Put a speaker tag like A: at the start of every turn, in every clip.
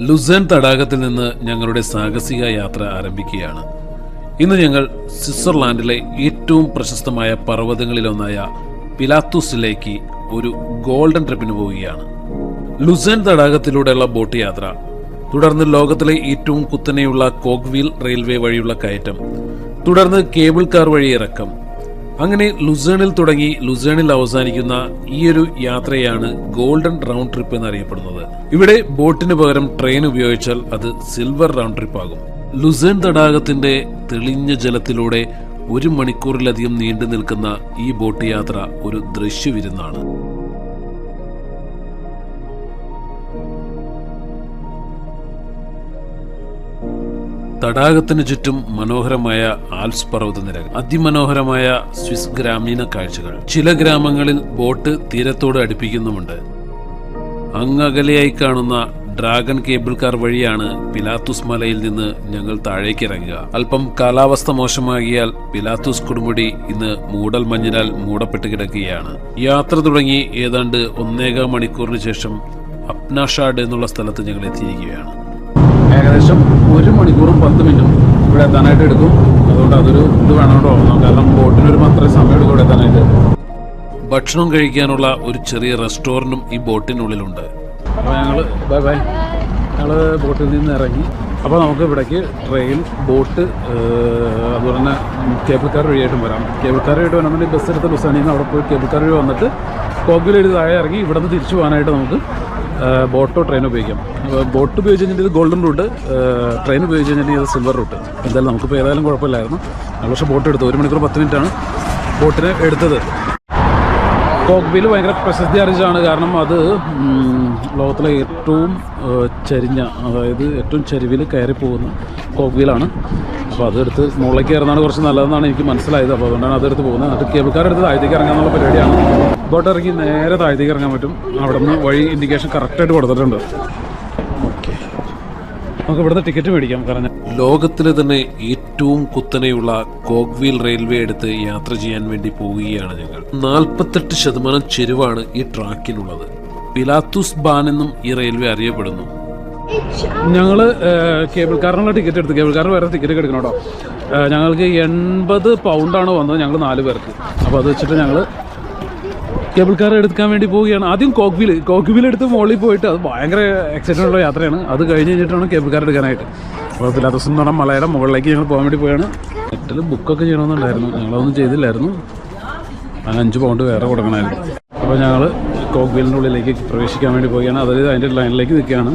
A: Lucerne തടാകത്തിൽ നിന്ന് ഞങ്ങളുടെ സാഹസിക യാത്ര ആരംഭിക്കുകയാണ്. ഇന്ന് ഞങ്ങൾ സ്വിറ്റ്സർലാൻഡിലെ ഏറ്റവും പ്രശസ്തമായ പർവതങ്ങളിലൊന്നായ പിലാത്തൂസിലേക്ക് ഒരു ഗോൾഡൻ ട്രിപ്പിന് പോവുകയാണ്. ലുസേൺ തടാകത്തിലൂടെയുള്ള ബോട്ട് യാത്ര തുടർന്ന് ലോകത്തിലെ ഏറ്റവും കുത്തനെയുള്ള കോഗ്വീൽ റെയിൽവേ വഴിയുള്ള കയറ്റം തുടർന്ന് കേബിൾ കാർ വഴി ഇറക്കം അങ്ങനെ ലുസേണിൽ തുടങ്ങി ലുസേണിൽ അവസാനിക്കുന്ന ഈ ഒരു യാത്രയാണ് ഗോൾഡൻ റൗണ്ട് ട്രിപ്പ് എന്നറിയപ്പെടുന്നത്. ഇവിടെ ബോട്ടിന് പകരം ട്രെയിൻ ഉപയോഗിച്ചാൽ അത് സിൽവർ റൗണ്ട് ട്രിപ്പ് ആകും. ലുസേൺ തടാകത്തിന്റെ തെളിഞ്ഞ ജലത്തിലൂടെ ഒരു മണിക്കൂറിലധികം നീണ്ടു നിൽക്കുന്ന ഈ ബോട്ട് യാത്ര ഒരു ദൃശ്യവിരുന്നാണ്. തടാകത്തിന് ചുറ്റും മനോഹരമായ ആൽസ് ആൽപ്സ് പർവതനിരകൾ അതിമനോഹരമായ സ്വിസ് ഗ്രാമീണ കാഴ്ചകൾ. ചില ഗ്രാമങ്ങളിൽ ബോട്ട് തീരത്തോട് അടുപ്പിക്കുന്നുമുണ്ട്. അങ്ങകലെയായി കാണുന്ന ഡ്രാഗൺ കേബിൾ കാർ വഴിയാണ് പിലാത്തൂസ് മലയിൽ നിന്ന് ഞങ്ങൾ താഴേക്ക് ഇറങ്ങുക. അല്പം കാലാവസ്ഥ മോശമാകിയാൽ പിലാത്തൂസ് കൊടുമുടി ഇന്ന് മൂടൽ മഞ്ഞിനാൽ മൂടപ്പെട്ട് കിടക്കുകയാണ്. യാത്ര തുടങ്ങി ഏതാണ്ട് ഒന്നേകാം മണിക്കൂറിന് ശേഷം അപ്നാഷാഡ് എന്നുള്ള സ്ഥലത്ത് ഞങ്ങൾ എത്തിയിരിക്കുകയാണ്.
B: ഏകദേശം ഒരു മണിക്കൂറും പത്ത് മിനിറ്റും ഇവിടെ എത്താനായിട്ട് എടുക്കും. അതുകൊണ്ട് അതൊരു ഇത് വേണോട്ടോ കാരണം ബോട്ടിനൊരു മാത്രമേ സമയം എടുക്കും ഇവിടെ എത്താനായിട്ട്.
A: ഭക്ഷണം കഴിക്കാനുള്ള ഒരു ചെറിയ റെസ്റ്റോറന്റും ഈ ബോട്ടിനുള്ളിലുണ്ട്
B: അപ്പോൾ ഞങ്ങൾ ബൈ ബൈ ഞങ്ങൾ ബോട്ടിൽ നിന്ന് ഇറങ്ങി. അപ്പോൾ നമുക്ക് ഇവിടേക്ക് ട്രെയിൻ ബോട്ട് അതുപോലെ തന്നെ കേബിൾ കാർ വഴിയായിട്ടും വരാം. കേബിൾ കാർ വഴിയായിട്ട് വരാമെന്നുണ്ടെങ്കിൽ ബസ് എടുത്ത ബസ്സാണെങ്കിൽ അവിടെ പോയി കേബിൾ കാർ വഴി വന്നിട്ട് എഴുതി താഴെ ഇറങ്ങി ഇവിടെ നിന്ന് തിരിച്ചു പോകാനായിട്ട് നമുക്ക് ബോട്ടോ ട്രെയിൻ ഉപയോഗിക്കാം. ബോട്ട് ഉപയോഗിച്ച് കഴിഞ്ഞാൽ ഇത് ഗോൾഡൻ റൂട്ട് ട്രെയിൻ ഉപയോഗിച്ച് കഴിഞ്ഞാൽ ഇത് സിൽവർ റൂട്ട് എന്തായാലും നമുക്കിപ്പോൾ ഏതായാലും കുഴപ്പമില്ലായിരുന്നു. പക്ഷേ ബോട്ട് എടുത്തു. ഒരു മണിക്കൂർ പത്ത് മിനിറ്റാണ് ബോട്ടിനെ എടുത്തത്. കോക്ബിൽ ഭയങ്കര പ്രസിദ്ധി ആർജിച്ചാണ് കാരണം അത് ലോകത്തിലെ ഏറ്റവും ചരിഞ്ഞ അതായത് ഏറ്റവും ചരിവിൽ കയറി പോകുന്ന കോക്ബിലാണ് അപ്പോൾ അതെടുത്ത് മുകളിലേക്ക് കയറുന്നതാണ് കുറച്ച് നല്ലതെന്നാണ് എനിക്ക് മനസ്സിലായത്. അപ്പോൾ അതുകൊണ്ടാണ് അതെടുത്ത് പോകുന്നത്. എന്നിട്ട് കേബിൾക്കാർ എടുത്ത് താഴത്തേക്ക് ഇറങ്ങാനുള്ള പരിപാടിയാണ്. ബോട്ട് ഇറങ്ങി നേരെ താഴത്തേക്ക് ഇറങ്ങാൻ പറ്റും. അവിടെ നിന്ന് വഴി ഇൻഡിക്കേഷൻ കറക്റ്റായിട്ട് കൊടുത്തിട്ടുണ്ട്. നമുക്ക് ഇവിടുന്ന് ടിക്കറ്റ് മേടിക്കാം പറഞ്ഞു.
A: ലോകത്തിലെ തന്നെ ഏറ്റവും കുത്തനെയുള്ള കോഗ്വീൽ റെയിൽവേ എടുത്ത് യാത്ര ചെയ്യാൻ വേണ്ടി പോവുകയാണ് ഞങ്ങൾ. നാൽപ്പത്തെട്ട് ശതമാനം ചെരുവാണ് ഈ ട്രാക്കിനുള്ളത്. പിലാത്തുസ് ബാൻ എന്നും ഈ റെയിൽവേ അറിയപ്പെടുന്നു.
B: ഞങ്ങൾ കേബിൾ കാറിനുള്ള ടിക്കറ്റ് എടുത്തു കേബിൾ കാറിന് വേറെ ടിക്കറ്റ് എടുക്കണം കേട്ടോ. ഞങ്ങൾക്ക് എൺപത് പൗണ്ടാണ് വന്നത് ഞങ്ങൾ നാല് പേർക്ക്. അപ്പോൾ അത് വെച്ചിട്ട് ഞങ്ങൾ കേബിൾ കാർ എടുക്കാൻ വേണ്ടി പോവുകയാണ്. ആദ്യം കോക്വിൽ കോക്വിൽ എടുത്ത് മുകളിൽ പോയിട്ട് അത് ഭയങ്കര എക്സൈറ്റഡ് ഉള്ള യാത്രയാണ്. അത് കഴിഞ്ഞ് കഴിഞ്ഞിട്ടാണ് കേബിൾ കാർ എടുക്കാനായിട്ട്. കുഴപ്പമില്ല ദിവസം എന്ന് മലയുടെ മുകളിലേക്ക് ഞങ്ങൾ പോകാൻ വേണ്ടി പോയാണ് നെറ്റിൽ ബുക്കൊക്കെ ചെയ്യണമെന്നുണ്ടായിരുന്നു. ഞങ്ങളതൊന്നും ചെയ്തില്ലായിരുന്നു. അങ്ങനെ അഞ്ച് പൗണ്ട് വേറെ കൊടുക്കണമായിരുന്നു. അപ്പോൾ ഞങ്ങൾ കോക്വിലിന്റെ ഉള്ളിലേക്ക് പ്രവേശിക്കാൻ വേണ്ടി പോവുകയാണ്. അതായത് അതിന്റെ ലൈനിലേക്ക് നിൽക്കുകയാണ്.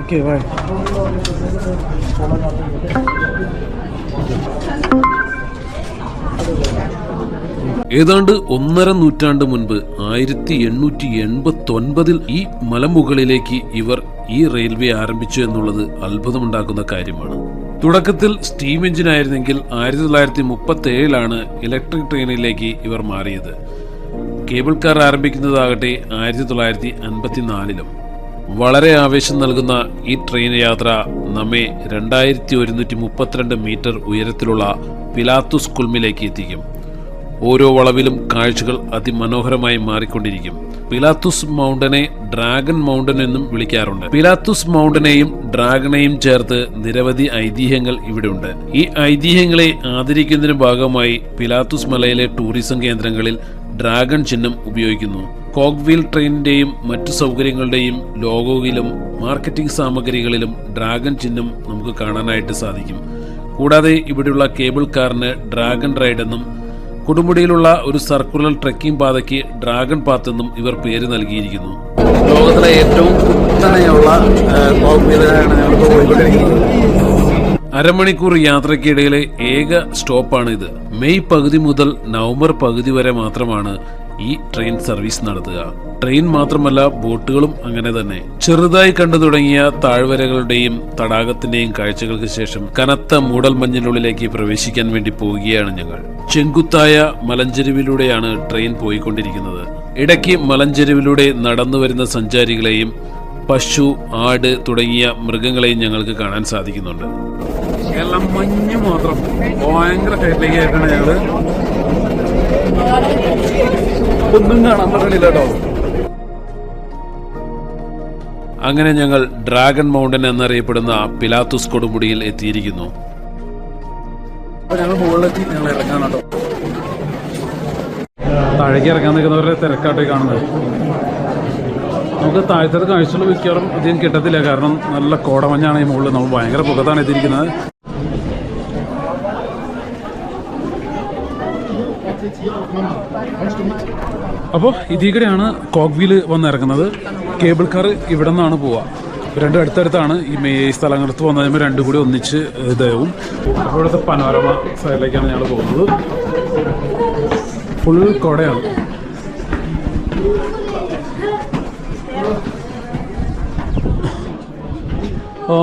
B: ഓക്കെ ബൈ
A: ഏതാണ്ട് ഒന്നര നൂറ്റാണ്ട് മുൻപ് ആയിരത്തി എണ്ണൂറ്റി എൺപത്തി ഒൻപതിൽ ഈ മലമുകളിലേക്ക് ഇവർ ഈ റെയിൽവേ ആരംഭിച്ചു എന്നുള്ളത് അത്ഭുതമുണ്ടാക്കുന്ന കാര്യമാണ്. തുടക്കത്തിൽ സ്റ്റീം എഞ്ചിൻ ആയിരുന്നെങ്കിൽ ആയിരത്തി തൊള്ളായിരത്തി മുപ്പത്തി ഏഴിലാണ് ഇലക്ട്രിക് ട്രെയിനിലേക്ക് ഇവർ മാറിയത്. കേബിൾ കാർ ആരംഭിക്കുന്നതാകട്ടെ ആയിരത്തി തൊള്ളായിരത്തി അൻപത്തിനാലിലും വളരെ ആവേശം നൽകുന്ന ഈ ട്രെയിൻ യാത്ര നമ്മെ രണ്ടായിരത്തി ഒരുന്നൂറ്റി മുപ്പത്തിരണ്ട് മീറ്റർ ഉയരത്തിലുള്ള പിലാത്തുസ് കുൽമിലേക്ക് എത്തിക്കും. ഓരോ വളവിലും കാഴ്ചകൾ അതിമനോഹരമായി മാറിക്കൊണ്ടിരിക്കും. പിലാത്തുസ് മൗണ്ടനെ ഡ്രാഗൺ മൗണ്ടൻ എന്നും വിളിക്കാറുണ്ട്. പിലാത്തുസ് മൗണ്ടനെയും ഡ്രാഗണെയും ചേർത്ത് നിരവധി ഐതിഹ്യങ്ങൾ ഇവിടെയുണ്ട്. ഈ ഐതിഹ്യങ്ങളെ ആദരിക്കുന്നതിന് ഭാഗമായി പിലാത്തുസ് മലയിലെ ടൂറിസം കേന്ദ്രങ്ങളിൽ ഡ്രാഗൺ ചിഹ്നം ഉപയോഗിക്കുന്നു. കോക്വീൽ ട്രെയിനിന്റെയും മറ്റു സൗകര്യങ്ങളുടെയും ലോഗോയിലും മാർക്കറ്റിംഗ് സാമഗ്രികളിലും ഡ്രാഗൺ ചിഹ്നം നമുക്ക് കാണാനായിട്ട് സാധിക്കും. കൂടാതെ ഇവിടെയുള്ള കേബിൾ കാറിന് ഡ്രാഗൺ റൈഡ് എന്നും കൊടുമുടിയിലുള്ള ഒരു സർക്കുലർ ട്രെക്കിംഗ് പാതയ്ക്ക് ഡ്രാഗൺ പാത്ത് എന്നും ഇവർ പേര് നൽകിയിരിക്കുന്നു.
B: ലോകത്തിലെ ഏറ്റവും കുത്തനെയുള്ള
A: അരമണിക്കൂർ യാത്രയ്ക്കിടയിലെ ഏക സ്റ്റോപ്പാണ് ഇത് മെയ് പകുതി മുതൽ നവംബർ പകുതി വരെ മാത്രമാണ് ഈ ട്രെയിൻ സർവീസ് നടത്തുക. ട്രെയിൻ മാത്രമല്ല ബോട്ടുകളും അങ്ങനെ തന്നെ. ചെറുതായി കണ്ടു തുടങ്ങിയ താഴ്വരകളുടെയും തടാകത്തിന്റെയും കാഴ്ചകൾക്ക് ശേഷം കനത്ത മൂടൽമഞ്ഞിനുള്ളിലേക്ക് പ്രവേശിക്കാൻ വേണ്ടി പോവുകയാണ് ഞങ്ങൾ. ചെങ്കുത്തായ മലഞ്ചെരുവിലൂടെയാണ് ട്രെയിൻ പോയിക്കൊണ്ടിരിക്കുന്നത്. ഇടയ്ക്ക് മലഞ്ചെരുവിലൂടെ നടന്നു വരുന്ന സഞ്ചാരികളെയും പശു ആട് തുടങ്ങിയ മൃഗങ്ങളെയും ഞങ്ങൾക്ക് കാണാൻ സാധിക്കുന്നുണ്ട്.
B: മഞ്ഞ് മാത്രം. ഭയങ്കര ഒന്നും കാണാൻ പറ്റണില്ല കേട്ടോ.
C: അങ്ങനെ ഞങ്ങൾ ഡ്രാഗൺ മൗണ്ടൻ എന്നറിയപ്പെടുന്ന പിലാത്തുസ് കൊടുമുടിയിൽ എത്തിയിരിക്കുന്നു.
A: ഞങ്ങൾ കേട്ടോ. താഴേക്ക് ഇറങ്ങാൻ നിൽക്കുന്നവരുടെ തിരക്കാട്ടേ കാണുന്നത്. നമുക്ക് താഴ്ത്തത് കാഴ്ചകൾ മിക്കവാറും അധികം കിട്ടത്തില്ല. കാരണം നല്ല കോടമഞ്ഞാണ് ഈ മുകളിൽ. നമ്മൾ ഭയങ്കര പുറത്താണ് എത്തിയിരിക്കുന്നത്. അപ്പോൾ ഇതിൽ കൂടെയാണ് കോക്വീൽ വന്നിറങ്ങുന്നത്. കേബിൾ കാർ ഇവിടെ നിന്നാണ് പോവുക. രണ്ടും അടുത്തടുത്താണ് ഈ മേ ഈ സ്ഥലങ്ങളടുത്ത് വന്നു കഴിയുമ്പോൾ രണ്ടും കൂടി ഒന്നിച്ച് ഇതാവും അപ്പോൾ ഇവിടുത്തെ പനോരമ സൈഡിലേക്കാണ് ഞങ്ങൾ പോകുന്നത്. ഫുൾ കൊടയാണ്.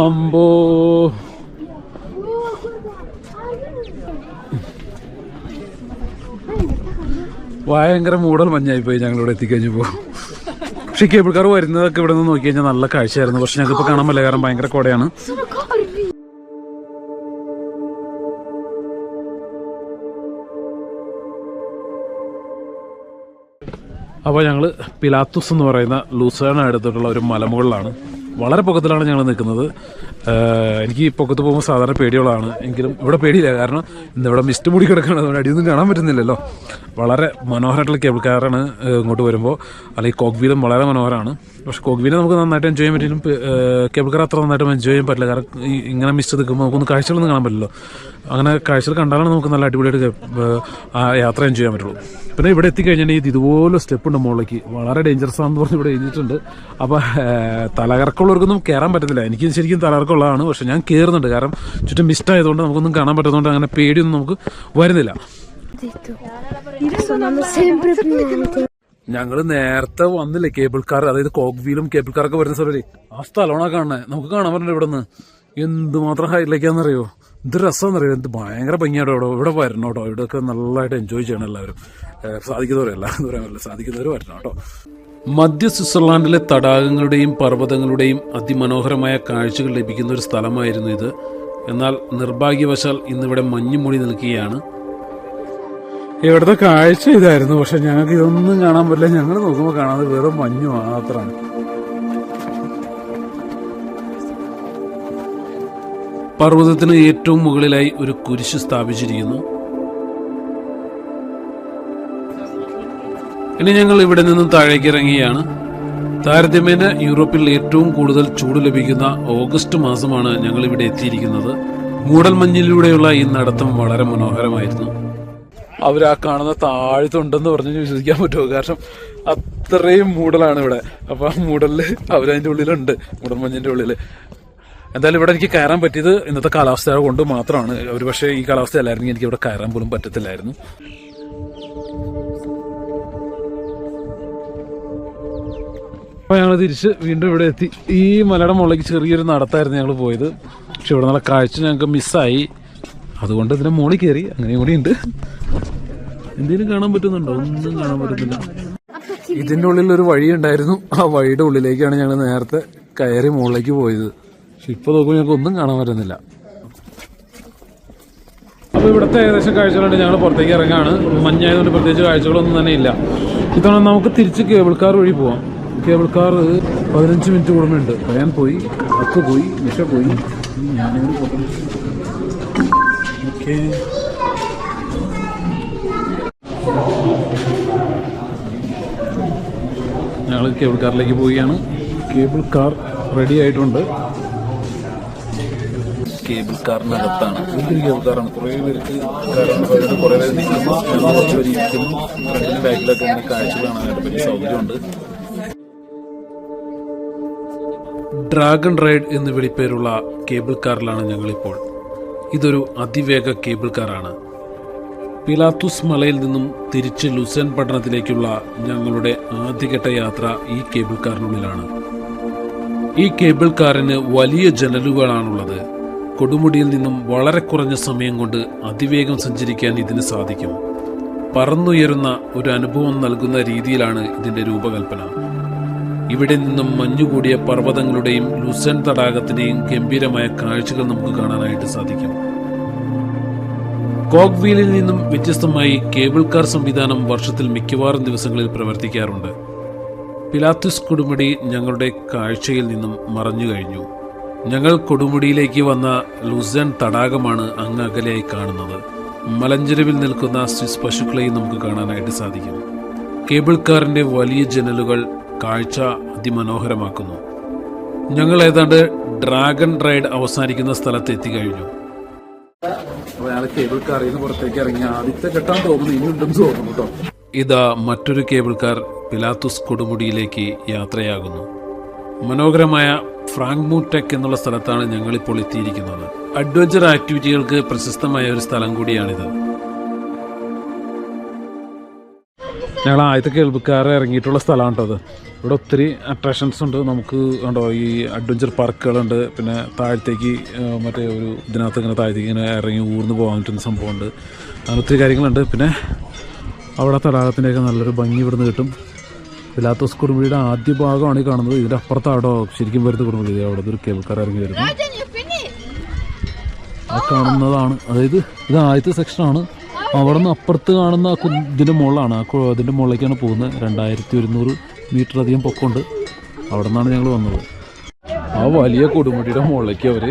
A: അമ്പോ ഭയങ്കര മൂടൽ മഞ്ഞായിപ്പോയി ഞങ്ങളിവിടെ പോകും പക്ഷേ കേബിൾ കാർ വരുന്നതൊക്കെ ഇവിടെ നിന്ന് നോക്കി കഴിഞ്ഞാൽ നല്ല കാഴ്ചയായിരുന്നു. പക്ഷെ ഞങ്ങൾക്ക് കാണാൻ പറ്റില്ല. കാരണം ഭയങ്കര കോടയാണ്! അപ്പോൾ ഞങ്ങൾ പിലാത്തുസ് എന്ന് പറയുന്ന ലൂസേണ അടുത്തിട്ടുള്ള ഒരു മലമുകളിലാണ്. വളരെ പൊക്കത്തിലാണ് ഞങ്ങൾ നിൽക്കുന്നത്. എനിക്ക് പൊക്കത്ത് പോകുമ്പോൾ സാധാരണ പേടിയുള്ളതാണ്. എങ്കിലും ഇവിടെ പേടിയില്ല. കാരണം ഇന്ന് ഇവിടെ മിസ്റ്റ് മുടി കിടക്കുകയാണ്. അതുകൊണ്ട് അടിയൊന്നും കാണാൻ പറ്റുന്നില്ലല്ലോ. വളരെ മനോഹരമായിട്ടുള്ള കേബിൾ കാറാണ് ഇങ്ങോട്ട് വരുമ്പോൾ. അല്ലെങ്കിൽ കോക്ക് വളരെ മനോഹരമാണ്. പക്ഷേ കോക്ക് നമുക്ക് നന്നായിട്ട് എൻജോയ് ചെയ്യാൻ പറ്റും കേബിൾ കാർ അത്ര നന്നായിട്ട് എൻജോയ് ചെയ്യാൻ പറ്റില്ല. കാരണം ഇങ്ങനെ മിസ്റ്റ് നിൽക്കുമ്പോൾ നമുക്കൊന്ന് കാഴ്ചകളൊന്നും കാണാൻ പറ്റില്ലല്ലോ. അങ്ങനെ കാഴ്ചകൾ കണ്ടാലാണ് നമുക്ക് നല്ല അടിപൊളിയായിട്ട് യാത്ര എൻജോയ് ചെയ്യാൻ പറ്റുള്ളൂ. പിന്നെ ഇവിടെ എത്തിക്കഴിഞ്ഞിട്ടുണ്ടെങ്കിൽ ഇതുപോലെ സ്റ്റെപ്പ് ഉണ്ട് മുകളിലേക്ക് വളരെ ഡേഞ്ചറസ് ആണെന്ന് പറഞ്ഞ് ഇവിടെ എഴുതിയിട്ടുണ്ട്. അപ്പോൾ തലകറക്കമുള്ളവർക്കൊന്നും കയറാൻ പറ്റത്തില്ല. എനിക്ക് ശരിക്കും തലകറക്കമുള്ളതാണ്. പക്ഷേ ഞാൻ കയറുന്നുണ്ട് കാരണം ചുറ്റും മിസ്റ്റായതുകൊണ്ട് നമുക്കൊന്നും കാണാൻ പറ്റാത്തതുകൊണ്ട് അങ്ങനെ പേടിയൊന്നും നമുക്ക് വരുന്നില്ല. ഞങ്ങൾ നേരത്തെ വന്നില്ലേ കേബിൾ കാർ അതായത് കോക്ക് വീലും കേബിൾ കാറൊക്കെ വരുന്ന സ്ഥലമല്ലേ ആ സ്ഥലമാണ് കാണുന്നത് നമുക്ക് കാണാൻ പറ്റില്ല ഇവിടെ നിന്ന് എന്തുമാത്രം ഹൈറ്റിലേക്കാണെന്നറിയോ ഇത് രസമെന്നറിയോ? എന്ത് ഭയങ്കര ഭംഗിയാട്ടോ ഇവിടെ. ഇവിടെ വരണം കേട്ടോ. ഇവിടെയൊക്കെ നല്ലതായിട്ട് എൻജോയ് ചെയ്യണം എല്ലാവരും. സാധിക്കുന്നവരും എല്ലാവരും സാധിക്കുന്നവരും വരണം കേട്ടോ.
C: മധ്യ സ്വിറ്റ്സർലാൻഡിലെ തടാകങ്ങളുടെയും പർവതങ്ങളുടെയും അതിമനോഹരമായ കാഴ്ചകൾ ലഭിക്കുന്ന ഒരു സ്ഥലമായിരുന്നു ഇത്. എന്നാൽ നിർഭാഗ്യവശാൽ ഇന്നിവിടെ മഞ്ഞുമൂടി നിൽക്കുകയാണ്.
A: ഇവിടുത്തെ കാഴ്ച ഇതായിരുന്നു. പക്ഷെ ഞങ്ങൾക്ക് ഇതൊന്നും കാണാൻ പറ്റില്ല. ഞങ്ങൾ നോക്കുമ്പോൾ കാണാതെ വെറും മഞ്ഞു മാത്രമാണ്.
C: പർവതത്തിന് ഏറ്റവും മുകളിലായി ഒരു കുരിശ് സ്ഥാപിച്ചിരിക്കുന്നു. ഇനി ഞങ്ങൾ ഇവിടെ നിന്നും താഴേക്ക് ഇറങ്ങുകയാണ് താരതമ്യേന യൂറോപ്പിൽ ഏറ്റവും കൂടുതൽ ചൂട് ലഭിക്കുന്ന ഓഗസ്റ്റ് മാസമാണ് ഞങ്ങൾ ഇവിടെ എത്തിയിരിക്കുന്നത്. മൂടൽമഞ്ഞിലൂടെയുള്ള ഈ നടത്തം വളരെ മനോഹരമായിരുന്നു.
A: അവർ ആ കാണുന്ന താഴ്ത്തുണ്ടെന്ന് പറഞ്ഞ് വിശ്വസിക്കാൻ പറ്റുമോ? കാരണം അത്രയും മൂടലാണ് ഇവിടെ. അപ്പൊ ആ മൂടലിൽ അവരതിന്റെ ഉള്ളിലുണ്ട്. മൂടൽ മഞ്ഞിന്റെ ഉള്ളിൽ. എന്തായാലും ഇവിടെ എനിക്ക് കയറാൻ പറ്റിയത് ഇന്നത്തെ കാലാവസ്ഥ കൊണ്ട് മാത്രമാണ്. ഒരു പക്ഷേ ഈ കാലാവസ്ഥ അല്ലായിരുന്നെങ്കിൽ എനിക്ക് ഇവിടെ കയറാൻ പോലും പറ്റത്തില്ലായിരുന്നു. അപ്പോൾ ഞങ്ങൾ തിരിച്ച് വീണ്ടും ഇവിടെ എത്തി. ഈ മലയുടെ മുകളിലേക്ക് ചെറിയൊരു നടത്തായിരുന്നു ഞങ്ങൾ പോയത്. പക്ഷെ ഇവിടെ നല്ല കാഴ്ച ഞങ്ങൾക്ക് മിസ്സായി. അതുകൊണ്ട് ഇതിന്റെ മുകളിൽ കയറി അങ്ങനെയും കൂടി ഉണ്ട്. എന്തെങ്കിലും കാണാൻ പറ്റുന്നുണ്ടോ? ഒന്നും കാണാൻ പറ്റുന്നില്ല ഇതിന്റെ ഉള്ളിൽ ഒരു വഴി ഉണ്ടായിരുന്നു. ആ വഴിയുടെ ഉള്ളിലേക്കാണ് ഞങ്ങൾ നേരത്തെ കയറി മുകളിലേക്ക് പോയത്. പക്ഷെ ഇപ്പൊ നോക്കുമ്പോൾ ഞങ്ങൾക്ക് ഒന്നും കാണാൻ പറ്റുന്നില്ല. അപ്പൊ ഇവിടുത്തെ ഏകദേശം കാഴ്ചകളുണ്ട്. ഞങ്ങൾ പുറത്തേക്ക് ഇറങ്ങാണ്. മഞ്ഞായതുകൊണ്ട് പ്രത്യേകിച്ച് കാഴ്ചകളൊന്നും തന്നെ ഇല്ല. ഇത്തവണ നമുക്ക് തിരിച്ച് കേബിൾ കാർ വഴി പോവാം. കേബിൾ കാർ പതിനഞ്ച് മിനിറ്റ് കൂടുമ്പോണ്ട് ഫാൻ പോയി അക്ക് പോയി നിഷ പോയി. ഞങ്ങൾ കേബിൾ കാറിലേക്ക് പോവുകയാണ്. കേബിൾ കാർ റെഡി ആയിട്ടുണ്ട്. കേബിൾ കാറിനകത്താണ് വലിയൊരു കേബിൾ കാറാണ് കുറേ പേർക്ക് കയറാൻ കുറേ പേര് നിൽക്കുന്നു. ബാക്കിലൊക്കെ ഇങ്ങനെ കാഴ്ച കാണാനായിട്ട് വലിയ സൗകര്യമുണ്ട്.
C: ഡ്രാഗൺ റൈഡ് എന്ന് വിളിപ്പേരുള്ള കേബിൾ കാറിലാണ് ഞങ്ങളിപ്പോൾ. ഇതൊരു അതിവേഗ കേബിൾ കാറാണ്. പിലാത്തുസ് മലയിൽ നിന്നും തിരിച്ച് ലുസൻ പട്ടണത്തിലേക്കുള്ള ഞങ്ങളുടെ ആദ്യഘട്ട യാത്ര ഈ കേബിൾ കാറിനുള്ളിലാണ്. ഈ കേബിൾ കാറിന് വലിയ ജനലുകളാണുള്ളത്. കൊടുമുടിയിൽ നിന്നും വളരെ കുറഞ്ഞ സമയം കൊണ്ട് അതിവേഗം സഞ്ചരിക്കാൻ ഇതിന് സാധിക്കും. പറന്നുയരുന്ന ഒരു അനുഭവം നൽകുന്ന രീതിയിലാണ് ഇതിന്റെ രൂപകൽപ്പന. ഇവിടെ നിന്നും മഞ്ഞുകൂടിയ പർവതങ്ങളുടെയും ലുസൻ തടാകത്തിന്റെയും ഗംഭീരമായ കാഴ്ചകൾ നമുക്ക് കാണാനായിട്ട് സാധിക്കും. കോക്വീലിൽ നിന്നും വ്യത്യസ്തമായി കേബിൾ കാർ സംവിധാനം വർഷത്തിൽ മിക്കവാറും ദിവസങ്ങളിൽ പ്രവർത്തിക്കാറുണ്ട്. പിലാത്തുസ് കൊടുമുടി ഞങ്ങളുടെ കാഴ്ചയിൽ നിന്നും മറഞ്ഞു കഴിഞ്ഞു. ഞങ്ങൾ കൊടുമുടിയിലേക്ക് വന്ന ലുസൻ തടാകമാണ് അങ്ങ് അകലെയായി കാണുന്നത്. മലഞ്ചെരുവിൽ നിൽക്കുന്ന സ്വിസ് പശുക്കളെയും നമുക്ക് കാണാനായിട്ട് സാധിക്കും. കേബിൾ കാറിന്റെ വലിയ ജനലുകൾ കാഴ്ച അതിമനോഹരമാക്കുന്നു. ഞങ്ങൾ ഏതാണ്ട് ഡ്രാഗൺ റൈഡ് അവസാനിക്കുന്ന സ്ഥലത്ത് എത്തിക്കഴിഞ്ഞു.
A: അയാൾ കേബിൾ കാറിൽ നിന്ന് പുറത്തേക്ക് ഇറങ്ങി ആദ്യത്തെ കെട്ടാൻ തോന്നുന്നു ഇനി ഉണ്ടെന്ന് തോന്നുന്നു കേട്ടോ.
C: ഇതാ മറ്റൊരു കേബിൾ കാർ പിലാത്തുസ് കൊടുമുടിയിലേക്ക് യാത്രയാകുന്നു. മനോഹരമായ ഫ്രാങ്ക്മൂ ടെക് എന്നുള്ള സ്ഥലത്താണ് ഞങ്ങളിപ്പോൾ എത്തിയിരിക്കുന്നത്. അഡ്വഞ്ചർ ആക്ടിവിറ്റികൾക്ക് പ്രശസ്തമായ ഒരു സ്ഥലം കൂടിയാണിത്.
A: ഞങ്ങൾ ആദ്യത്തെ കേൾവിക്കാരെ ഇറങ്ങിയിട്ടുള്ള സ്ഥലമാണ് കേട്ടോ അത്. ഇവിടെ ഒത്തിരി അട്രാക്ഷൻസ് ഉണ്ട്. നമുക്ക് ഉണ്ടോ ഈ അഡ്വഞ്ചർ പാർക്കുകളുണ്ട് പിന്നെ താഴത്തേക്ക് മറ്റേ ഒരു ഇതിനകത്ത് ഇങ്ങനെ താഴത്തേക്ക് ഇങ്ങനെ ഇറങ്ങി ഊർന്ന് പോകാൻ പറ്റുന്ന സംഭവമുണ്ട്. അങ്ങനെ ഒത്തിരി കാര്യങ്ങളുണ്ട്. പിന്നെ അവിടെ തടാകത്തിന്റെയൊക്കെ നല്ലൊരു ഭംഗി ഇവിടുന്ന് കിട്ടും. പിലാത്തോസ് കുടുംബിയുടെ ആദ്യ ഭാഗമാണ് ഈ കാണുന്നത്. ഇതിന്റെ അപ്പുറത്ത് അവിടെ ശരിക്കും വരുന്ന കുടുംബി. അവിടെ ഒരു കേൾക്കാർ ഇറങ്ങി വരുന്നു. ആ കാണുന്നതാണ്. അതായത് ഇത് ആദ്യത്തെ സെക്ഷനാണ് അവിടെ നിന്ന് അപ്പുറത്ത് കാണുന്ന ആ ഇതിന്റെ മുകളിലാണ്. ആ അതിന്റെ മുകളിലേക്കാണ് പോകുന്നത്. രണ്ടായിരത്തി ഒരുന്നൂറ് മീറ്റർ അധികം പൊക്കമുണ്ട്. അവിടെ നിന്നാണ് ഞങ്ങൾ വന്നത്. ആ വലിയ കൊടുമുടിയുടെ മുകളിലേക്ക് അവർ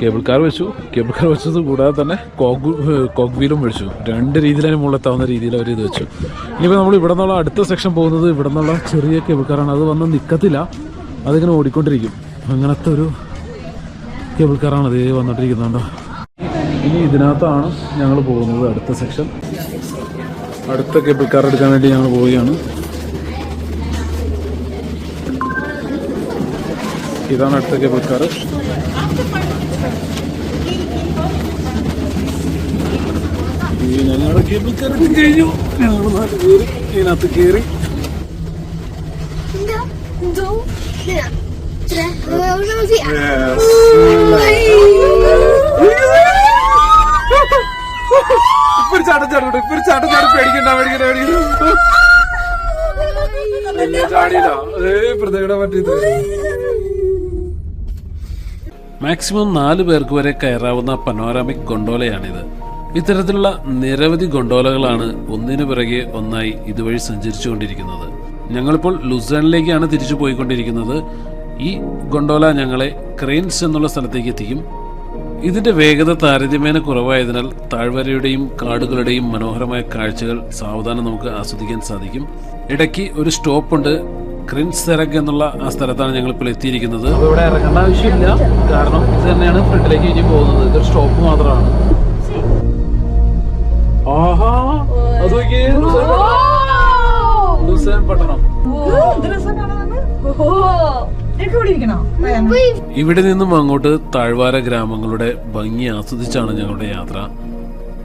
A: കേബിൾ കാർ വെച്ചു. കേബിൾ കാർ വെച്ചത് കൂടാതെ തന്നെ കോഗ് കോഗ് വീലും വെച്ചു രണ്ട് രീതിയിലാണ് മുകളിലെത്താവുന്ന രീതിയിൽ അവർ ഇത് വെച്ചു. ഇനിയിപ്പോൾ നമ്മൾ ഇവിടെ നിന്നുള്ള അടുത്ത സെക്ഷൻ പോകുന്നത് ഇവിടെ നിന്നുള്ള ചെറിയ കേബിൾ കാറാണ്. അത് വന്ന് നിൽക്കത്തില്ല അതിങ്ങനെ ഓടിക്കൊണ്ടിരിക്കും. അങ്ങനത്തെ ഒരു കേബിൾ കാറാണ് അതേ വന്നോണ്ടിരിക്കുന്നുണ്ടോ? ഇനി ഇതിനകത്താണ് ഞങ്ങൾ പോകുന്നത് അടുത്ത സെക്ഷൻ. അടുത്ത കേബിൾ കാർ എടുക്കാൻ വേണ്ടി ഞങ്ങൾ പോവുകയാണ്. ഇതാണ് അടുത്ത കേബിൾ കാർ ഞങ്ങളുടെ കേബിൾ കാർ എടുത്ത് കഴിഞ്ഞു. ഞങ്ങൾ നാല് കയറി ഇതിനകത്ത് കയറി.
D: Un,
A: ചാടും ഇപ്പൊ ചാട്ടം ചാടും പേടിക്കണ്ട പേടിക്കണ്ട പേടിക്കണ്ട. ചാടിയില്ല ഏ പറ്റിയത്.
C: മാക്സിമം നാല് പേർക്ക് വരെ കയറാവുന്ന പനോരാമിക് ഗൊണ്ടോലയാണിത് ഇത്തരത്തിലുള്ള നിരവധി ഗൊണ്ടോലകളാണ് ഒന്നിനു പിറകെ ഒന്നായി ഇതുവഴി സഞ്ചരിച്ചുകൊണ്ടിരിക്കുന്നത്. ഞങ്ങളിപ്പോൾ ലുസാനിലേക്കാണ് തിരിച്ചു പോയിക്കൊണ്ടിരിക്കുന്നത്. ഈ ഗൊണ്ടോല ഞങ്ങളെ ക്രെയിൻസ് എന്നുള്ള സ്ഥലത്തേക്ക് എത്തിക്കും. ഇതിന്റെ വേഗത താരതമ്യേന കുറവായതിനാൽ താഴ്വരയുടെയും കാടുകളുടെയും മനോഹരമായ കാഴ്ചകൾ സാവധാനം നമുക്ക് ആസ്വദിക്കാൻ സാധിക്കും. ഇടയ്ക്ക് ഒരു സ്റ്റോപ്പ് ഉണ്ട്. ക്രിൻസ് സെറഗ് എന്നുള്ള ആ സ്ഥലത്താണ് ഞങ്ങൾ ഇപ്പോൾ എത്തിയിരിക്കുന്നത്
A: ഇവിടെ ഇറങ്ങേണ്ട ആവശ്യമില്ല. കാരണം ഇത് തന്നെയാണ് ഫ്രണ്ടിലേക്ക് ഇനി പോകുന്നത്. ഇതൊരു സ്റ്റോപ്പ് മാത്രമാണ്. ആഹാ. അത് നോക്കിയേ,
C: ഇവിടെ നിന്നും അങ്ങോട്ട് താഴ്വാര ഗ്രാമങ്ങളുടെ ഭംഗി ആസ്വദിച്ചാണ് ഞങ്ങളുടെ യാത്ര.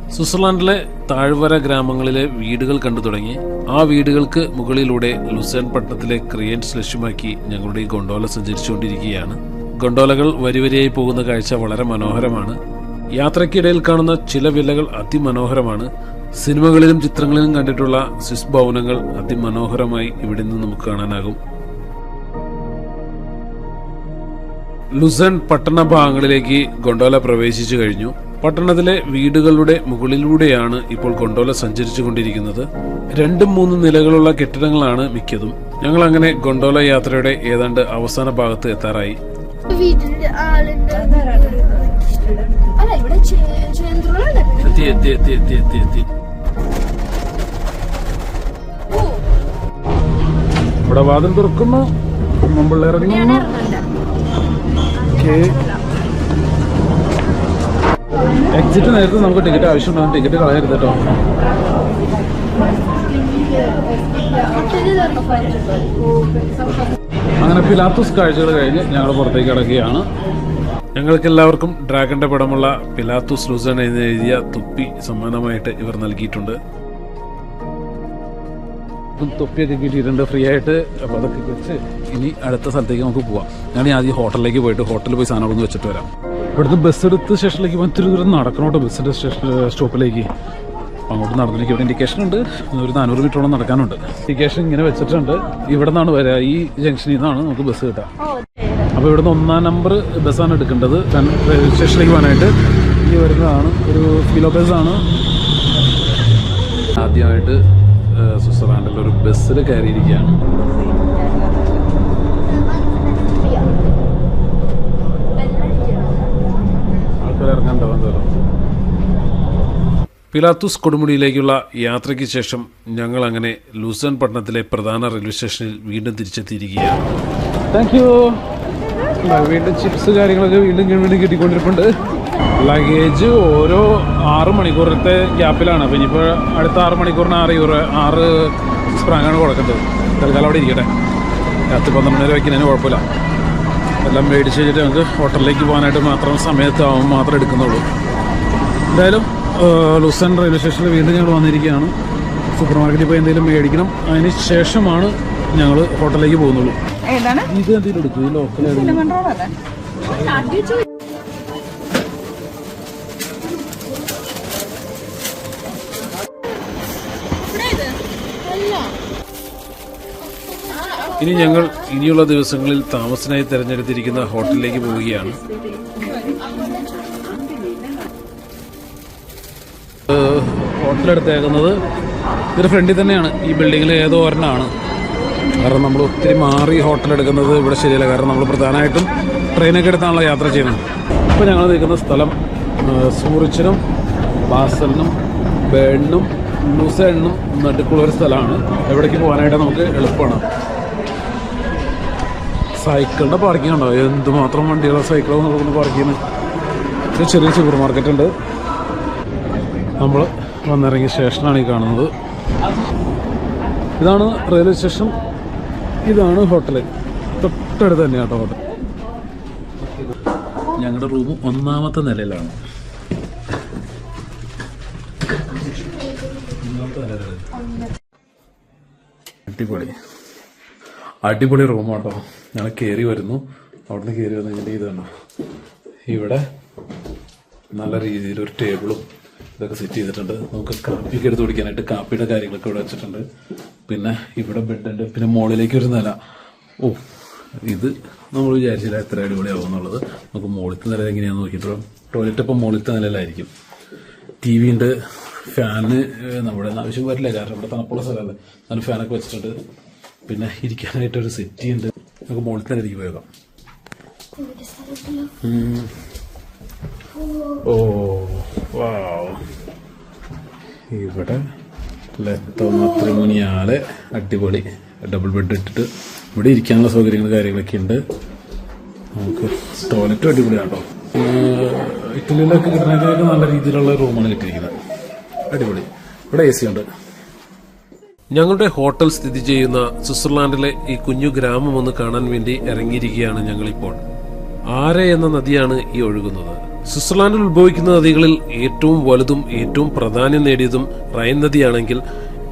C: സ്വിറ്റ്സർലാൻഡിലെ താഴ്വര ഗ്രാമങ്ങളിലെ വീടുകൾ കണ്ടു തുടങ്ങി. ആ വീടുകൾക്ക് മുകളിലൂടെ ലുസേൺ പട്ടണത്തിലെ ക്രിയൻസ് ലക്ഷ്യമാക്കി ഞങ്ങളുടെ ഈ ഗൊണ്ടോല സഞ്ചരിച്ചുകൊണ്ടിരിക്കുകയാണ്. ഗൊണ്ടോലകൾ വരിവരിയായി പോകുന്ന കാഴ്ച വളരെ മനോഹരമാണ്. യാത്രയ്ക്കിടയിൽ കാണുന്ന ചില വില്ലകൾ അതിമനോഹരമാണ്. സിനിമകളിലും ചിത്രങ്ങളിലും കണ്ടിട്ടുള്ള സ്വിസ് ഭവനങ്ങൾ അതിമനോഹരമായി ഇവിടെ നിന്ന് നമുക്ക് കാണാനാകും. ലുസൺ പട്ടണ ഭാഗങ്ങളിലേക്ക് ഗൊണ്ടോല പ്രവേശിച്ചു കഴിഞ്ഞു. പട്ടണത്തിലെ വീടുകളുടെ മുകളിലൂടെയാണ് ഇപ്പോൾ ഗൊണ്ടോല സഞ്ചരിച്ചു കൊണ്ടിരിക്കുന്നത് രണ്ടും മൂന്നും നിലകളുള്ള കെട്ടിടങ്ങളാണ് മിക്കതും. ഞങ്ങൾ അങ്ങനെ ഗൊണ്ടോല യാത്രയുടെ ഏതാണ്ട് അവസാന ഭാഗത്ത് എത്താറായി.
D: ഇവിടെ വാദം
A: തുറക്കുന്നു എത്തി എത്തി എക്സിറ്റ് നേരത്തെ നമുക്ക് ടിക്കറ്റ് ആവശ്യമുണ്ടോ? ടിക്കറ്റ് കളയരുത് കേട്ടോ അങ്ങനെ പിലാത്തുസ് കാഴ്ചകൾ കഴിഞ്ഞ് ഞങ്ങൾ പുറത്തേക്ക് കിടക്കുകയാണ്.
C: ഞങ്ങൾക്ക് എല്ലാവർക്കും ഡ്രാഗന്റെ പടമുള്ള പിലാത്തുസ് എന്ന് എഴുതിയ തുപ്പി സമ്മാനമായിട്ട് ഇവർ നൽകിയിട്ടുണ്ട്.
A: ഇപ്പം തൊപ്പിയൊക്കെ കിട്ടിയിട്ടുണ്ട് ഫ്രീ ആയിട്ട്. അപ്പോൾ അതൊക്കെ വെച്ച് ഇനി അടുത്ത സ്ഥലത്തേക്ക് നമുക്ക് പോവാം. ഞാൻ ആദ്യം ഹോട്ടലിലേക്ക് പോയിട്ട് ഹോട്ടലിൽ പോയി സാധനങ്ങളൊന്ന് വെച്ചിട്ട് വരാം. ഇവിടുന്ന് ബസ് എടുത്ത് സ്റ്റേഷനിലേക്ക് പോകാൻ ഇത്തിരി ദൂരം കേട്ടോ ബസ്സിന്റെ സ്റ്റേഷൻ സ്റ്റോപ്പിലേക്ക് അങ്ങോട്ട് നടന്നിലേക്ക് ഇവിടെ ഇൻഡിക്കേഷൻ ഉണ്ട്. ഒരു നാനൂറ് മീറ്ററോളം നടക്കാനുണ്ട്. ഇൻഡിക്കേഷൻ ഇങ്ങനെ വെച്ചിട്ടുണ്ട്. ഇവിടെ നിന്നാണ് വരിക ഈ ജംഗ്ഷനിൽ നിന്നാണ് നമുക്ക് ബസ് കിട്ടുക അപ്പോൾ ഇവിടുന്ന് ഒന്നാം നമ്പർ ബസ്സാണ് എടുക്കേണ്ടത്. സ്റ്റേഷനിലേക്ക് പോകാനായിട്ട്. ഈ വരുന്നതാണ് ഒരു കിലോ ആണ്. ആദ്യമായിട്ട് സ്വിറ്റ്സർലാൻഡിൽ ഒരു ബസ്സിൽ കയറിയിരിക്കുകയാണ്. ആൾക്കാർ ഇറങ്ങാണ്ടാവും എന്തായാലും
C: പിലാത്തൂസ് കൊടുമുടിയിലേക്കുള്ള യാത്രയ്ക്ക് ശേഷം ഞങ്ങൾ അങ്ങനെ ലൂസൺ പട്ടണത്തിലെ പ്രധാന റെയിൽവേ സ്റ്റേഷനിൽ വീണ്ടും തിരിച്ചെത്തിയിരിക്കുകയാണ്.
A: താങ്ക് യു വീണ്ടും ചിപ്സ് കാര്യങ്ങളൊക്കെ വീണ്ടും വീണ്ടും കിട്ടിക്കൊണ്ടിരിപ്പുണ്ട്. ലഗേജ് ഓരോ ആറ് മണിക്കൂറത്തെ ഗ്യാപ്പിലാണ്. അപ്പം ഇനിയിപ്പോൾ അടുത്ത ആറ് മണിക്കൂറിന് ആറ് യൂറോ ആറ് സ്പ്രാങ്ങാണ് കൊടുക്കേണ്ടത്. തൽക്കാലം അവിടെ ഇരിക്കട്ടെ. രാത്രി പന്ത്രണ്ട് വരെ വയ്ക്കുന്നതിന് കുഴപ്പമില്ല. എല്ലാം മേടിച്ച് കഴിഞ്ഞിട്ട് നമുക്ക് ഹോട്ടലിലേക്ക് പോകാനായിട്ട് മാത്രം സമയത്താവും മാത്രം എടുക്കുന്നുള്ളൂ. എന്തായാലും ലുസൻ ലുസൺ റെയിൽവേ സ്റ്റേഷനിൽ വീണ്ടും ഞങ്ങൾ വന്നിരിക്കുകയാണ്. സൂപ്പർ മാർക്കറ്റിൽ പോയി എന്തെങ്കിലും മേടിക്കണം. അതിന് ശേഷമാണ് ഞങ്ങൾ ഹോട്ടലിലേക്ക് പോകുന്നുള്ളൂ. ഇത് എന്തെങ്കിലും എടുക്കും ഈ ലോക്കൽ
C: ഇനി ഞങ്ങൾ ഇനിയുള്ള ദിവസങ്ങളിൽ താമസത്തിനായി തിരഞ്ഞെടുത്തിരിക്കുന്ന ഹോട്ടലിലേക്ക് പോവുകയാണ്.
A: ഹോട്ടലെടുത്തേക്കുന്നത് ഇതൊരു ഫ്രണ്ടിൽ തന്നെയാണ്. ഈ ബിൽഡിങ്ങിൽ ഏതോ ഒരെണ്ണമാണ്. കാരണം നമ്മൾ ഒത്തിരി മാറി ഹോട്ടൽ എടുക്കുന്നത് ഇവിടെ ശരിയല്ല. കാരണം നമ്മൾ പ്രധാനമായിട്ടും ട്രെയിനൊക്കെ എടുത്താണല്ലോ യാത്ര ചെയ്യുന്നത്. ഇപ്പോൾ ഞങ്ങൾ നിൽക്കുന്ന സ്ഥലം സൂറിച്ചനും സൂറിച്ചിനും ബാസലിനും ബേണിനും ലൂസേണിനും നടുക്കുള്ള ഒരു സ്ഥലമാണ്. എവിടേക്ക് പോകാനായിട്ട് നമുക്ക് എളുപ്പമാണ്. സൈക്കിളിന്റെ പാർക്കിംഗ് ഉണ്ടോ? എന്തുമാത്രം വണ്ടികളോ സൈക്കിളോ നമുക്ക് പാർക്ക് ചെയ്യുന്നത് ഒരു ചെറിയ സൂപ്പർ മാർക്കറ്റ് ഉണ്ട്. നമ്മൾ വന്നിറങ്ങിയ സ്റ്റേഷനാണ് ഈ കാണുന്നത്. ഇതാണ് റെയിൽവേ സ്റ്റേഷൻ ഇതാണ് ഹോട്ടൽ തൊട്ടടുത്ത് തന്നെയാണ് കേട്ടോ ഹോട്ടൽ ഞങ്ങളുടെ റൂം ഒന്നാമത്തെ നിലയിലാണ്. അടിപൊളി. അടിപൊളി റൂമാട്ടോ ഞങ്ങൾ കയറി വരുന്നു. അവിടുന്ന് കയറി വന്നു കഴിഞ്ഞിട്ട് ഇതാണ് ഇവിടെ നല്ല രീതിയിൽ ഒരു ടേബിളും ഇതൊക്കെ സെറ്റ് ചെയ്തിട്ടുണ്ട്. നമുക്ക് കാപ്പിയൊക്കെ എടുത്ത് കുടിക്കാനായിട്ട് കാപ്പിയുടെ കാര്യങ്ങളൊക്കെ ഇവിടെ വെച്ചിട്ടുണ്ട്. പിന്നെ ഇവിടെ ബെഡുണ്ട് പിന്നെ മുകളിലേക്ക് ഒരു നില. ഓ ഇത് നമ്മൾ വിചാരിച്ചില്ല എത്ര അടിപൊളിയാവും എന്നുള്ളത്. നമുക്ക് മുകളിലത്തെ നില എങ്ങനെയാണെന്ന് നോക്കിയിട്ട് ടോയ്ലറ്റ് ഇപ്പം മുകളിലത്തെ നിലയിലായിരിക്കും. ടി വി ഉണ്ട്. ഫാന് നമ്മുടെ ആവശ്യം വരില്ല. കാരണം ഇവിടെ തണുപ്പുള്ള സ്ഥലമല്ലേ. നല്ല ഫാനൊക്കെ വെച്ചിട്ടുണ്ട്. പിന്നെ ഇരിക്കാനായിട്ട് ഒരു സെറ്റി ഉണ്ട്. നമുക്ക് മുകളിൽ തന്നെ ഇരിക്കും പോയേക്കാം ഓ വാവ്. ഇവിടെ ലത്തോ മത്രിമുനിയാലെ അടിപൊളി. ഡബിൾ ബെഡ് ഇട്ടിട്ട് ഇവിടെ ഇരിക്കാനുള്ള സൗകര്യങ്ങൾ കാര്യങ്ങളൊക്കെ ഉണ്ട്. നമുക്ക് ടോയ്ലറ്റും അടിപൊളിയാട്ടോ. ഇറ്റലിയിലൊക്കെ കിട്ടുന്നതിനൊക്കെ നല്ല രീതിയിലുള്ള റൂമാണ് കിട്ടിയിരിക്കുന്നത്. അടിപൊളി. ഇവിടെ എ സി ഉണ്ട്.
C: ഞങ്ങളുടെ ഹോട്ടൽ സ്ഥിതി ചെയ്യുന്ന സ്വിറ്റ്സർലാൻഡിലെ ഈ കുഞ്ഞു ഗ്രാമം ഒന്ന് കാണാൻ വേണ്ടി ഇറങ്ങിയിരിക്കുകയാണ് ഞങ്ങളിപ്പോൾ. ആരെ എന്ന നദിയാണ് ഈ ഒഴുകുന്നത്. സ്വിറ്റ്സർലാൻഡിൽ ഉത്ഭവിക്കുന്ന നദികളിൽ ഏറ്റവും വലുതും ഏറ്റവും പ്രാധാന്യം നേടിയതും റൈൻ നദിയാണെങ്കിൽ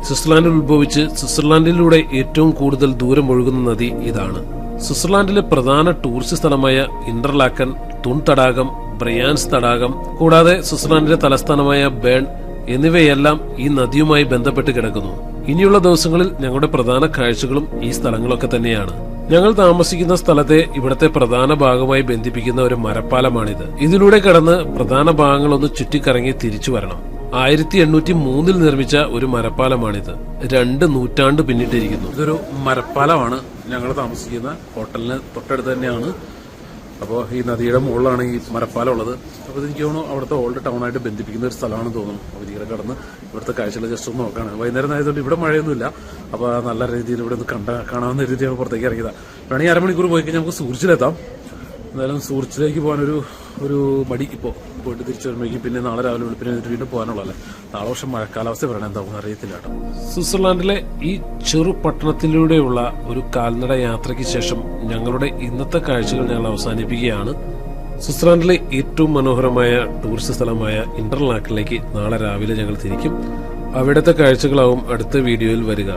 C: സ്വിറ്റ്സർലാൻഡിൽ ഉത്ഭവിച്ച് സ്വിറ്റ്സർലാൻഡിലൂടെ ഏറ്റവും കൂടുതൽ ദൂരം ഒഴുകുന്ന നദി ഇതാണ്. സ്വിറ്റ്സർലാൻഡിലെ പ്രധാന ടൂറിസ്റ്റ് സ്ഥലമായ ഇന്റർലാക്കൻ തുൺ തടാകം ബ്രയാൻസ് തടാകം കൂടാതെ സ്വിറ്റ്സർലാൻഡിന്റെ തലസ്ഥാനമായ ബേൺ എന്നിവയെല്ലാം ഈ നദിയുമായി ബന്ധപ്പെട്ട് കിടക്കുന്നു. ഇനിയുള്ള ദിവസങ്ങളിൽ ഞങ്ങളുടെ പ്രധാന കാഴ്ചകളും ഈ സ്ഥലങ്ങളൊക്കെ തന്നെയാണ്. ഞങ്ങൾ താമസിക്കുന്ന സ്ഥലത്തെ ഇവിടത്തെ പ്രധാന ഭാഗമായി ബന്ധിപ്പിക്കുന്ന ഒരു മരപ്പാലമാണിത്. ഇതിലൂടെ കടന്ന് പ്രധാന ഭാഗങ്ങളൊന്ന് ചുറ്റിക്കറങ്ങി തിരിച്ചു വരണം. ആയിരത്തി എണ്ണൂറ്റി മൂന്നിൽ നിർമ്മിച്ച ഒരു മരപ്പാലമാണിത്. രണ്ട് നൂറ്റാണ്ട് പിന്നിട്ടിരിക്കുന്നു.
A: ഇതൊരു മരപ്പാലമാണ് ഞങ്ങൾ താമസിക്കുന്ന ഹോട്ടലിന് തൊട്ടടുത്ത് തന്നെയാണ്. അപ്പോൾ ഈ നദിയുടെ മുകളിലാണ് ഈ മരപ്പാലം ഉള്ളത്. അപ്പോൾ എനിക്ക് തോന്നുന്നു അവിടുത്തെ ഓൾഡ് ടൗണായിട്ട് ബന്ധിപ്പിക്കുന്ന ഒരു സ്ഥലമാണെന്ന് തോന്നുന്നു. അപ്പോൾ ഇതിങ്ങനെ കടന്ന് ഇവിടുത്തെ കാഴ്ചകൾ ജസ്റ്റ് ഒന്ന് നോക്കാണ്. വൈകുന്നേരം ആയതുകൊണ്ട് ഇവിടെ മഴയൊന്നുമില്ല. അപ്പോൾ നല്ല രീതിയിൽ ഇവിടെ ഒന്ന് കണ്ട കാണാവുന്ന രീതിയാണ് പുറത്തേക്ക് ഇറങ്ങിയതാണ് വേണമെങ്കിൽ അരമണിക്കൂർ പോയി കഴിഞ്ഞാൽ നമുക്ക് സൂർച്ചിലെത്താം എന്തായാലും സൂർച്ചിലേക്ക് പോകാനൊരു ഒരു മടി ഇപ്പോൾ പോയിട്ട് തിരിച്ചു വരുമ്പോഴേക്കും പിന്നെ നാളെ രാവിലെ വെളുപ്പിനെ വീണ്ടും പോകാനുള്ളതല്ലേ? നാളെ വർഷം മഴക്കാലാവസ്ഥ പറയണേ എന്താവും അറിയത്തില്ല കേട്ടോ.
C: സ്വിറ്റ്സർലാൻഡിലെ ഈ ചെറു പട്ടണത്തിലൂടെയുള്ള ഒരു കാൽനട യാത്രയ്ക്ക് ശേഷം ഞങ്ങളുടെ ഇന്നത്തെ കാഴ്ചകൾ ഞങ്ങൾ അവസാനിപ്പിക്കുകയാണ്. സ്വിറ്റ്സർലാൻഡിലെ ഏറ്റവും മനോഹരമായ ടൂറിസ്റ്റ് സ്ഥലമായ ഇന്റർലാക്കിലേക്ക് നാളെ രാവിലെ ഞങ്ങൾ തിരിക്കും. അവിടുത്തെ കാഴ്ചകളാവും അടുത്ത വീഡിയോയിൽ വരിക.